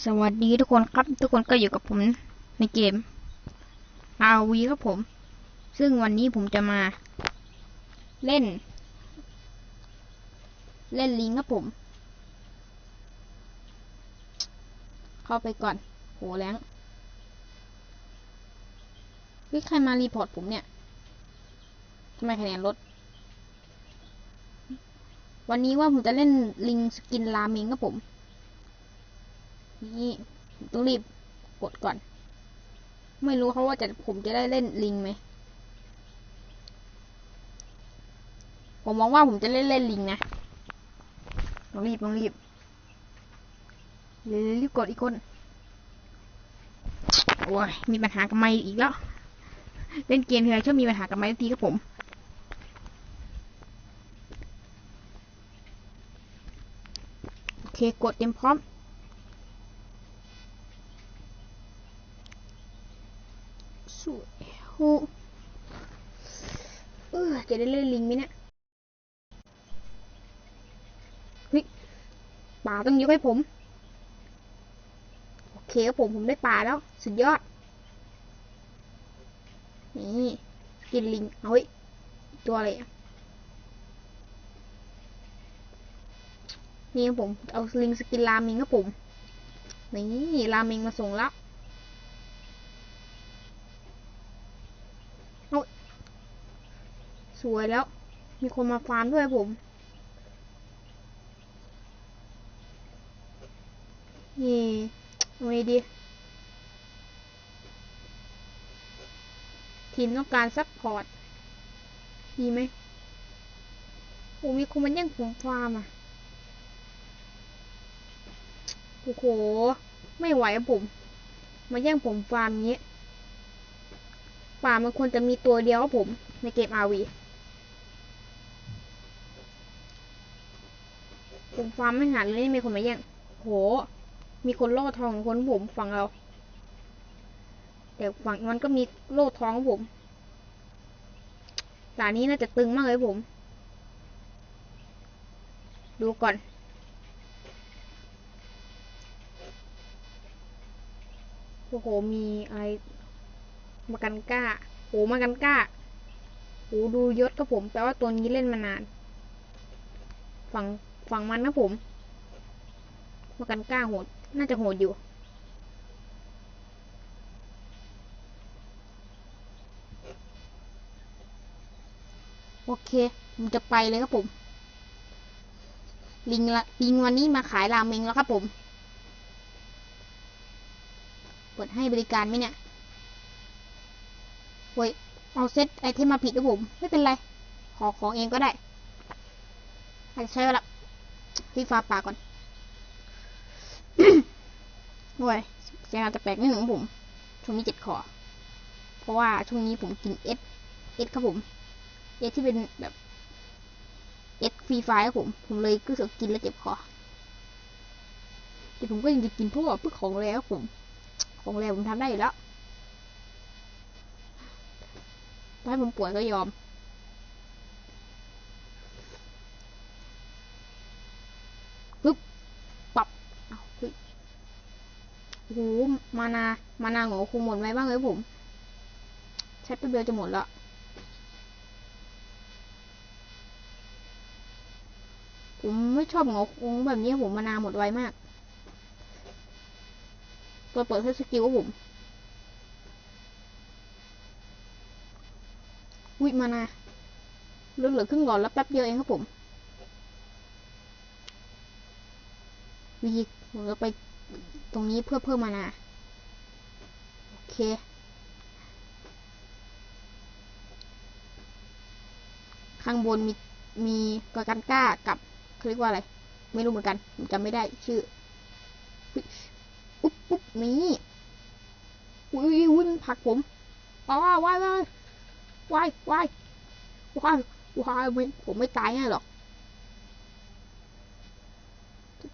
สวัสดีทุกคนครับ ทุกคนก็อยู่กับผมในเกม RV ครับผม ซึ่งวันนี้ผมจะมา เล่น เล่นลิงครับผม เข้าไปก่อน โหแรงวิใครมารีพอร์ตผมเนี่ยทำไมคะแนนลดวันนี้ว่าผมจะเล่นลิงสกินราเมงครับผม นี่ต้องรีบกดก่อน ไม่รู้เขาว่าจะผมจะได้เล่นลิงไหม ผมมองว่าผมจะเล่นเล่นลิงนะต้องรีบต้องรีบเร็วรีบกดอีกคน โอ้ย มีปัญหากับไมค์อีกแล้ว เล่นเกมทีไรชอบมีปัญหากับไมค์ทุกทีครับผมโอเคกดเต็มพร้อม สวยโหเออจะได้เล่นลิงไหมเนี่ยเฮ้ยป่า ต้องยกให้ผม โอเคครับผมผมได้ป่าแล้ว สุดยอด นี่ กินลิงเอาไว้ย ตัวอะไรอะนี่ครับผม เอาลิงสกินรามิงครับผม นี่รามิงมาส่งแล้วสวยแล้ว มีคนมาฟาร์มด้วยผม นี่เอา ไงดี ทีมต้องการซัพพอร์ต ดีไหมโอ้มีคนมาแย่งผมฟาร์มอะ โอ้โห ไม่ไหวอะผม มาแย่งผมฟาร์มอย่างนี้ป่ามันควรจะมีตัวเดียวผม ในเกมอาวีผมฟาร์มไม่หันเลยมีคนมาแย่งโห มีคนโล่ทองคนผมฝั่งเรา แต่ฝั่งมันก็มีโล่ทองผมตานี้น่าจะตึงมากเลยผม ดูก่อนโอ้โห มีอะไรมากันก้าโหมากันก้าโหดูยศครับผม แปลว่าตัวนี้เล่นมานาน ฝั่งฝั่งมันนะผมมากันก้าโหด น่าจะโหดอยู่โอเคผมจะไปเลยครับผม ลิงละลิงวันนี้มาขายราเมงแล้วครับผม เปิดให้บริการไหมเนี่ยโว้ยเอาเซตไอเทมมาผิดนะผม ไม่เป็นไร ขอของเองก็ได้อาจจะใช้เวลาพี่ฟ้าป่าก่อน โว้ยเสียงอาจจะแปลกนิดหนึ่งผมช่วงนี้เจ็ดคอเพราะว่าช่วงนี้ผมกินเอสเอสครับผมเอสที่เป็นแบบเอสฟรีไฟครับผม ผมเลยก็รู้สึกกินแล้วเจ็บคอแต่ผมก็ยังจะกินเพราะว่าพื่อของแล้วครับผม ของแล้วผมทำได้อยู่แล้วถ้าผมป่วยก็ยอม ปึ๊บ ปับเอาเฮ้ยโอ้โห มานา มานาของคงหมดไว้บ้างเลยผม ใช้ไปเบลจะหมดล้วผมไม่ชอบหงอคงแบบนี้ครับผมมานาหมดไวมาก ตัวเปิดให้สกิลครับผมวิมานาหลือเหลือครึ่งหลอดแล้วแป๊บเดียวเองครับผมวีผมจะไปตรงนี้เพื่อเพิ่มมานา เค ข้างบนมีมีกากันก้ากับเขาเรียกว่าอะไร ไม่รู้เหมือนกันจำไม่ได้ชื่ออุ๊บอุ๊บนี่อุ้ยอุ้ยมันผักผมอ๋อว้ายว้ายวายวายวายวายผมไม่ตายง่หรอก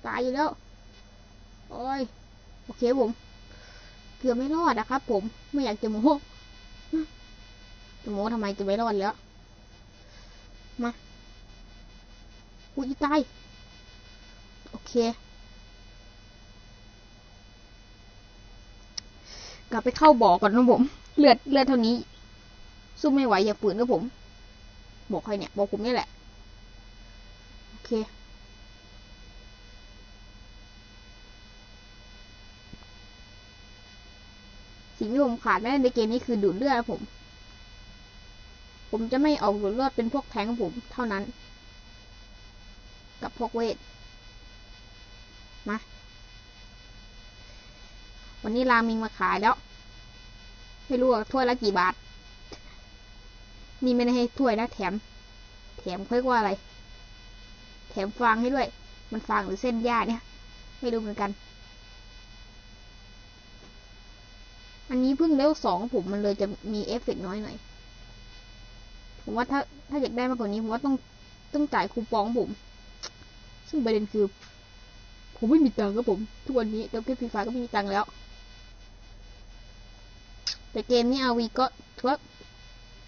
ตายอยู่แล้ว โอ้ย โอเคผม เกือบไม่รอดนะครับผมไม่อยากจะโม้จะโม้ทำไมจะไม่รอดแล้ว มาอุ้ยตายโอเค กลับไปเข้าบ่อก่อนนะผม เลือดเลือดเท่านี้ สู้ไม่ไหวอย่าฝืนนะผม บอกใครเนี่ย บอกผมนี่แหละ โอเค สิ่งที่ผมขาดไม่ได้ในเกมนี้คือดูดเลือดผม ผมจะไม่ออกดูดเลือดเป็นพวกแทงผมเท่านั้น กับพวกเวท มา วันนี้รามิงมาขายแล้ว ไม่รู้ว่าถ้วยละกี่บาท นี่ไม่ได้ให้ถ้วยนะแถม แถมเรียกว่าอะไร แถมฟางให้ด้วย มันฟางหรือเส้นหญ้าเนี่ย ไม่รู้เหมือนกัน อันนี้เพิ่งเลเวลสองผมมันเลยจะมีเอฟเฟกต์น้อยหน่อย ผมว่าถ้าถ้าอยากได้มากกว่านี้ผมว่าต้องต้องจ่ายคูปองผม ซึ่งประเด็นคือ ผมไม่มีตังค์ครับผม ทุกวันนี้เติมเกมฟรีไฟก็ไม่มีตังค์แล้ว แต่เกมนี้อาวีก็ถือว่า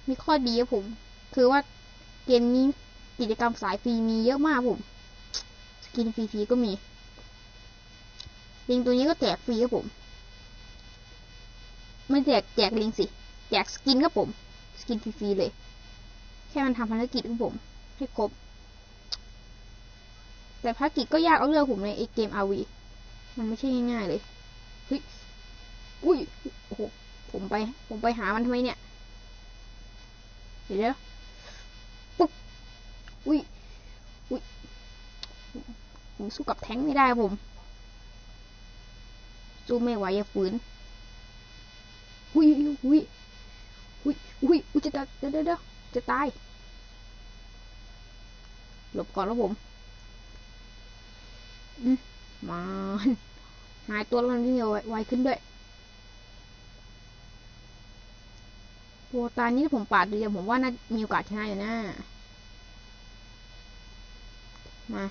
มีข้อดีครับผม คือว่าเกมนี้กิจกรรมสายฟรีมีเยอะมากผม สกินฟรีๆก็มีลิงตัวนี้ก็แจกฟรีครับผม ไม่แจกแจกลิงสิ แจกสกินครับผม สกินฟรีๆเลย แค่มันทำภารกิจครับผม ให้ครบ แต่ภารกิจก็ยากเอาเรื่องผมในไอเกมอาวีมันไม่ใช่ง่ายๆเลยเฮ้ยอุ้ยโอ้โหผมไป ผมไปหามันทำไมเนี่ย เดี๋ยวปุ๊บอุ้ยอุ้ยผมสู้กับแท้งไม่ได้ผม สู้ไม่ไหวอย่าฝืน อุ้ยอุ้ยอุ้ยอุ้ยอุ้ยจะตายเดี๋ยวเดี๋ยวจะตาย หลบก่อนแล้วผมมาหายตัวแล้วมันวิ่งไวไวขึ้นด้วยโวตานี้ผมปาดดูเดียวผมว่าน่ามีโอกาสชนะอยู่นะมา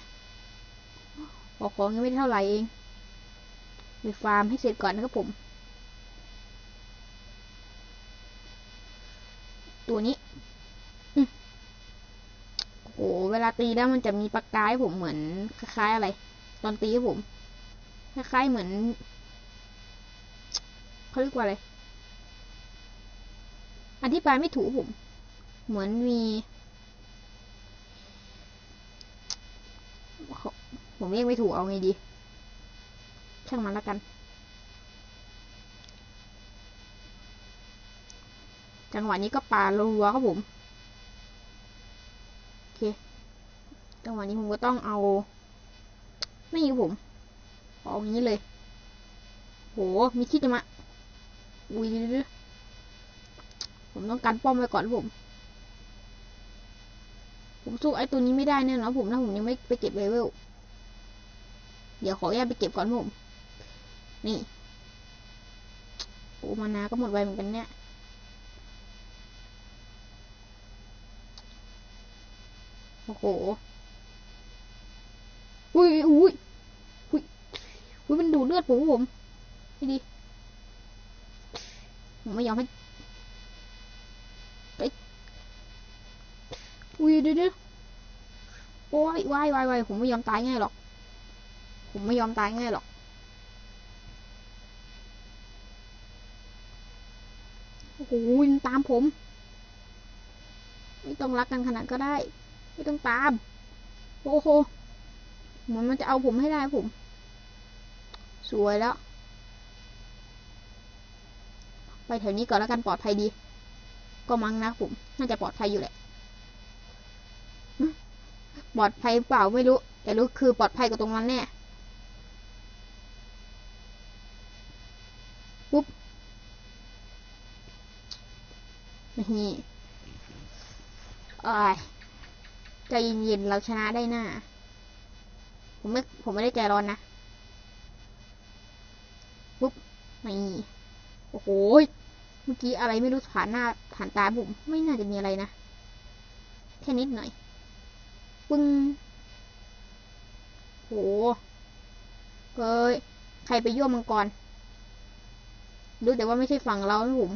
ขอกของยังไม่เท่าไหร่เอง ไปฟาร์มให้เสร็จก่อนนะครับผม ตัวนี้อืมโอ้โห เวลา ตีแล้วมันจะมีประกายผมเหมือนคล้ายๆอะไร ตอนตีผมคล้ายๆเหมือนเขาเรียกว่าอะไรอธิบายไม่ถูกผม เหมือนมี ผมเรียกไม่ถูกเอาไงดี ช่างมันแล้วกันจังหวะนี้ก็ปารัวครับผม โอเค จังหวะนี้ผมก็ต้องเอา ไม่ครับผมเอาอย่างนี้เลย โห มีคิดจะมาอุ้ยผมต้องการป้อมไว้ก่อนผม ผมสู้ไอ้ตัวนี้ไม่ได้แน่นอนผมถ้าผมยังไม่ไปเก็บเลเวล เดี๋ยวขออนุญาตไปเก็บก่อนผม นี่โอมานาก็หมดไวเหมือนกันเนี่ยโอ้โห อุ้ยอุ้ยอุ้ยอุ้ยมันดูดเลือดผมผมไม่ดีผมไม่ยอมให้ไปอุ้ยเดี๋ยวเดี๋ยวโอ้ยวายวายวายผมไม่ยอมตายง่ายหรอก ผมไม่ยอมตายง่ายหรอกโอ้โหตามผม ไม่ต้องรักกันขนาดก็ได้ ไม่ต้องตาม โอ้โห เหมือนมันจะเอาผมให้ได้ผม สวยแล้ว ไปแถวนี้ก่อนแล้วกันปลอดภัยดี ก็มั้งนะผม น่าจะปลอดภัยอยู่แหละปลอดภัยเปล่าไม่รู้ แต่รู้คือปลอดภัยกว่าตรงนั้นแน่ปุ๊บนี่อ้ยใจเย็นๆเราชนะได้หน้า ผมไม่ผมไม่ได้ใจร้อนนะปุ๊บนี่โอ้โหเมื่อกี้อะไรไม่รู้ผ่านหน้าผ่านตาผมไม่น่าจะมีอะไรนะแค่นิดหน่อยปึ้งโหเฮ้ยใครไปยั่วมังกรรู้แต่ว่าไม่ใช่ฝั่งเรานะผม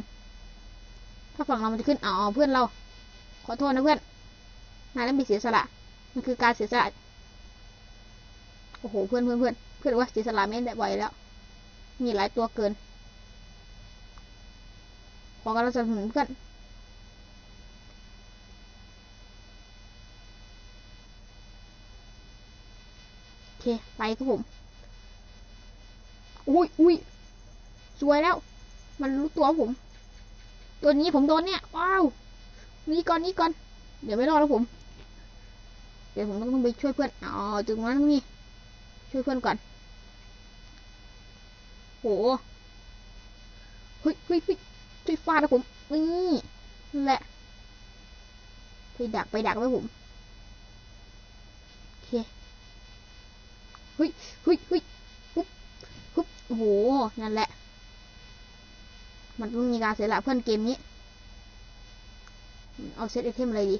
ถ้าฝั่งเรามันจะขึ้นอ๋อเพื่อนเรา ขอโทษนะเพื่อนนายต้องมีเสียสละ มันคือการเสียสละ อ้โหเพื่อนเพื่อนเพื่อนเพื่อนว่าเสีสละไม่ได้บ่อยแล้ว มีหลายตัวเกิน ขอกำลังสนับสนุนเพื่อนโอเคไปครับผมอุ้ยอุ้ยสวยแล้ว มันรู้ตัวผม ตัวนี้ผมโดนเนี่ย ว้าว นี่ก่อนนี่ก่อน เดี๋ยวไม่รอดแล้วผม เดี๋ยวผมต้องไปช่วยเพื่อน อ๋อ จุดนั้นนี่ ช่วยเพื่อนก่อน โหเฮ้ยเฮ้ยเฮ้ยช่วยฟาดนะผม นี่แหละ ไปดักไปดักไว้ผมโอเคเฮ้ยเฮ้ยเฮ้ยปุ๊บปุ๊บโอ้โห นั่นแหละ มันต้องมีการเสียละเพื่อนเกมนี้ เอาเซตไอเทมอะไรดี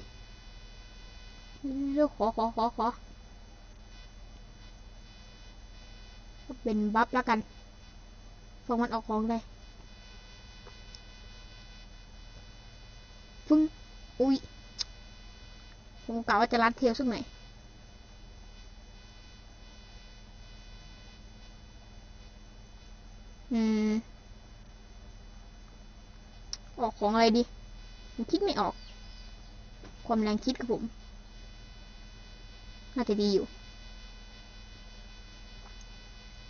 เรื่องขอขอขอขอ เป็นบัฟแล้วกันฟังมันออกของได้ฟึ้งอุ้ยผมกล่าวว่าจะรัดเทลสักหน่อยอืม ออกของอะไรดีผมคิดไม่ออก ความแรงคิดกับผม น่าจะดีอยู่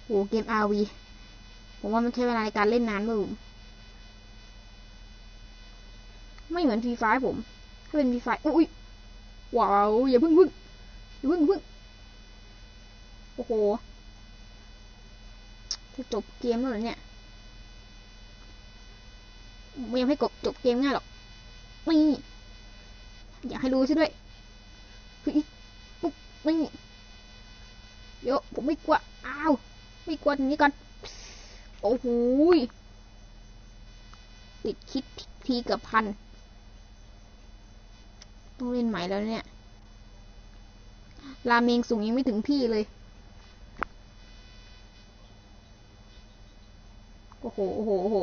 โหเกม RV ผมว่ามันใช้เวลาในการเล่นนานมากผมไม่เหมือนฟรีไฟผม ถ้าเป็นฟรีไฟอุ้ยว้าวอย่าพิ่งพึ่งอย่าพิ่งพิ่งโอ้โหจะจบเกมแล้วเนี่ยไม่ยังให้กบจบเกมง่ายหรอกนี่อยากให้รู้ซะด้วยเฮ้ยปุ๊บนี่เดี๋ยผมไม่กลัวอ้าว ม่กวตรงนี้ก่อน โอ้โหติดคิดทีกับพัน ต้องเล่นใหม่แล้วเนี่ย ราเมงสูงยังไม่ถึงพี่เลย โอ้โห โอ้โห โอ้โห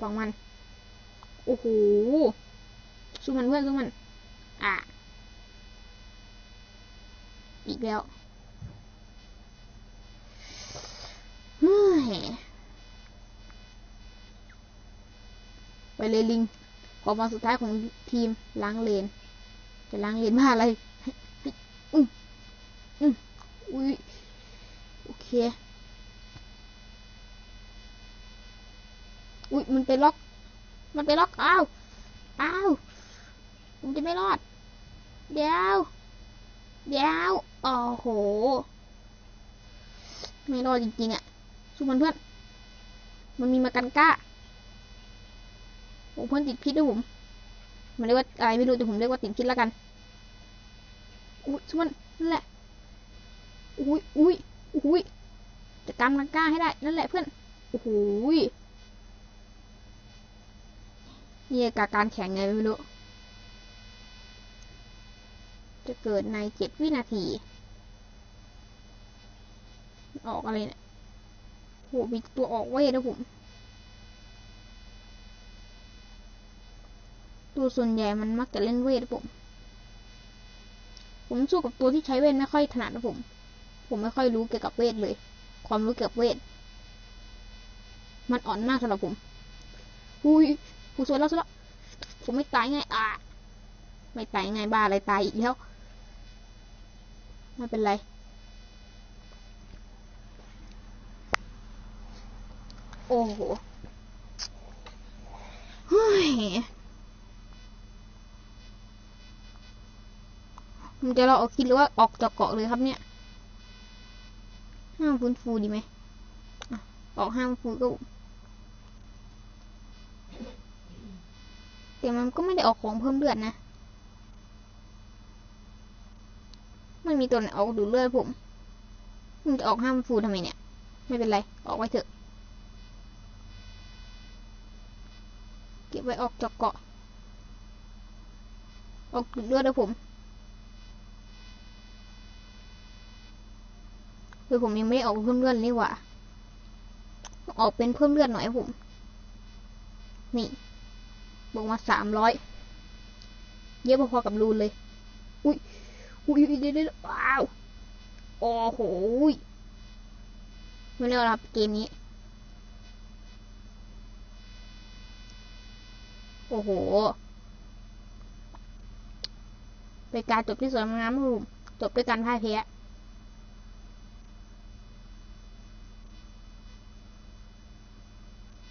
ฟังมัน โอ้โห สู้มันเพื่อนสู้มัน อะ อีกแล้ว เฮ้ยไปเลยลิงขอมาสุดท้ายของทีมล้างเลน จะล้างเลนมาอะไรอืมอืมอุ้ยโอเคอุ้ยมันไปล็อก มันไปล็อกอ้าวอ้าวผมจะไม่รอด เดี๋ยวเดี๋ยวโอ้โห ไม่รอดจริงๆอะ่ะ สู้มันเพื่อน มันมีมากันก้าผมเพื่อนติดพิษด้วยผม มันเรียกว่าอะไรไม่รู้แต่ผมเรียกว่าติดพิษแล้วกัน อุ้ยสู้มันนั่นแหละ อุ้ยอุ้ยอุ้ยจะกำกันก้าให้ได้ นั่นแหละเพื่อน โอ้โหนี่กาการแข่งไงไม่รู้ จะเกิดในเจ็ดวินาที ออกอะไรเนี่ย โหมีตัวออกเวทนะผม ตัวส่วนใหญ่มันมักจะเล่นเวทนะผม ผมสู้กับตัวที่ใช้เวทไม่ค่อยถนัดนะผม ผมไม่ค่อยรู้เกี่ยวกับเวทเลย ความรู้เกี่ยวกับเวท มันอ่อนมากสำหรับผมหุยผู้สวยแล้วสวยแล้วผมไม่ตายไงอะไม่ตายไงบ้าอะไรตายอีกแล้ว ไม่เป็นไร โอ้โหเฮ้ยมันจะเราออกคิดหรือว่าออกจากเกาะเลยครับเนี่ย ห้ามฟื้นฟูดีไหมออกห้ามฟื้นก็แต่มันก็ไม่ได้ออกของเพิ่มเลือดนะไม่มีตัวไหนออกดูเลือดผม มันจะออกห้ามฟูทำไมเนี่ย ไม่เป็นไร ออกไว้เถอะ เก็ บไว้ออกจากเกาะ ออกดูดเลือดนะผมคือผมยังไม่ได้ออกเพิ่มเลือดนี่หว่า ออกเป็นเพิ่มเลือดหน่อยผม นี่บอกมาสามร้อยเยอะพอๆกับรูนเลย อุ้ย อุ้ยเดี๋ยวว้าว โอ้โหไม่เล่ครับเกมนี้ โอ้โห เป็นการจบที่สวยงามครับผมจบด้วยการพ่ายแพ้